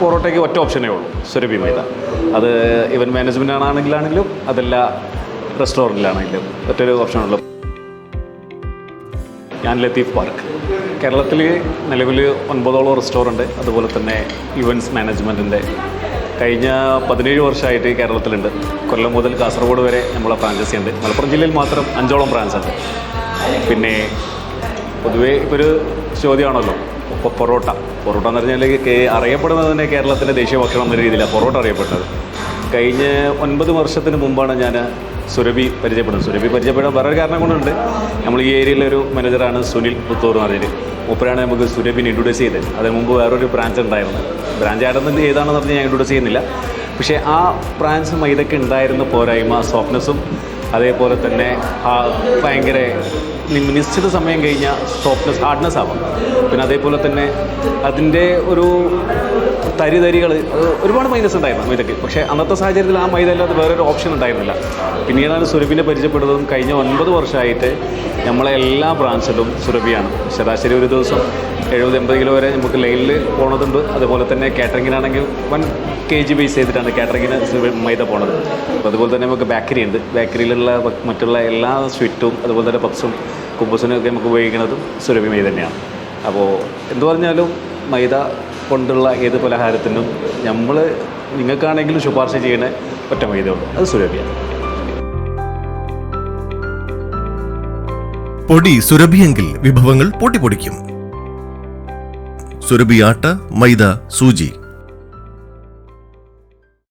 പൊറോട്ടയ്ക്ക് ഒറ്റ ഓപ്ഷനേ ഉള്ളൂ. സുരഭി മൈദ. അത് ഇവന്റ് മാനേജ്മെന്റ് ആണെങ്കിലാണെങ്കിലും അതല്ല റെസ്റ്റോറന്റിലാണെങ്കിലും ഒറ്റൊരു ഓപ്ഷനുള്ളൂ ഞാൻ ലത്തീഫ് പാർക്ക്. കേരളത്തിൽ നിലവിൽ ഒൻപതോളം റെസ്റ്റോറന്റ് അതുപോലെ തന്നെ ഇവന്റ്സ് മാനേജ്മെന്റിന്റെ കഴിഞ്ഞ പതിനേഴ് വർഷമായിട്ട് കേരളത്തിലുണ്ട്. കൊല്ലം മുതൽ കാസർഗോഡ് വരെ നമ്മളെ ഫ്രാഞ്ചൈസി ഉണ്ട് മലപ്പുറം ജില്ലയിൽ മാത്രം അഞ്ചോളം ബ്രാഞ്ച് ഉണ്ട്. പിന്നെ പൊതുവേ ഇപ്പോൾ ഒരു ചോദ്യമാണല്ലോ. ഇപ്പോൾ പൊറോട്ട. പൊറോട്ട എന്ന് പറഞ്ഞാൽ കേ- അറിയപ്പെടുന്നത് തന്നെ കേരളത്തിന്റെ ദേശീയ ഭക്ഷണം എന്ന രീതിയിലാണ് പൊറോട്ട അറിയപ്പെടുന്നത് കഴിഞ്ഞ ഒൻപത് വർഷത്തിന് മുമ്പാണ് ഞാൻ സുരഭി പരിചയപ്പെടുന്നത്. സുരഭി പരിചയപ്പെടാൻ വേറൊരു കാരണം കൊണ്ടുണ്ട് നമ്മൾ ഈ ഏരിയയിലൊരു മാനേജറാണ് സുനിൽ പുത്തൂർ എന്ന് പറഞ്ഞത് മൂപ്പരാണ് നമുക്ക് സുരഭിനെ ഇൻട്രൊഡ്യൂസ് ചെയ്തത്. അതിന് മുമ്പ് വേറൊരു ബ്രാഞ്ച് ഉണ്ടായിരുന്നു. ബ്രാഞ്ച് ആയിരുന്നു ഏതാണെന്ന് പറഞ്ഞ് ഞാൻ ഇൻട്രൊഡ്യൂസ് ചെയ്യുന്നില്ല. പക്ഷേ ആ ബ്രാഞ്ച് മൈതൊക്കെ ഉണ്ടായിരുന്ന പോരായ്മ സോഫ്റ്റ്നെസ്സും അതേപോലെ തന്നെ ഭയങ്കര നിശ്ചിത സമയം കഴിഞ്ഞാൽ സോഫ്റ്റ്നെസ് ഹാർഡ്നെസ് ആവാം. പിന്നെ അതേപോലെ തന്നെ അതിന്റെ ഒരു തരി തരികൾ ഒരുപാട് മൈനസ് ഉണ്ടായിരുന്നു മൈദക്ക്. പക്ഷേ അന്നത്തെ സാഹചര്യത്തിൽ ആ മൈദ അല്ലാതെ വേറൊരു ഓപ്ഷൻ ഉണ്ടായിരുന്നില്ല. പിന്നീടാണ് സുരഭിനെ പരിചയപ്പെടുന്നതും കഴിഞ്ഞ ഒൻപത് വർഷമായിട്ട് നമ്മളെ എല്ലാ ബ്രാഞ്ചിലും സുരഭിയാണ്. ശരാശരി ഒരു ദിവസം എഴുപത് എൺപത് കിലോ വരെ നമുക്ക് ലൈനിൽ പോണതുണ്ട്. അതുപോലെ തന്നെ കാറ്ററിങ്ങിനാണെങ്കിൽ വൺ കെ ജി ബേസ് ചെയ്തിട്ടാണ് കാറ്ററിങ്ങിന് മൈദ പോണത്. അപ്പോൾ അതുപോലെ തന്നെ നമുക്ക് ബേക്കറി ഉണ്ട്. ബേക്കറിയിലുള്ള മറ്റുള്ള എല്ലാ സ്വീറ്റും അതുപോലെ തന്നെ പപ്സും കുമ്പസിനും ഒക്കെ നമുക്ക് ഉപയോഗിക്കുന്നതും സുരഭി മൈദ തന്നെയാണ്. അപ്പോൾ എന്തു പറഞ്ഞാലും മൈദ കൊണ്ടുള്ള ഏത് പലഹാരത്തിനും നമ്മൾ നിങ്ങൾക്കാണെങ്കിലും ശുപാർശ ചെയ്യുന്ന ഒറ്റ മൈദയുള്ളൂ അത് സുരഭിയാണ്. പൊടി സുരഭിയെങ്കിൽ വിഭവങ്ങൾ പൊട്ടിപ്പൊടിക്കും സുരഭി ആട്ട മൈദ സൂചി.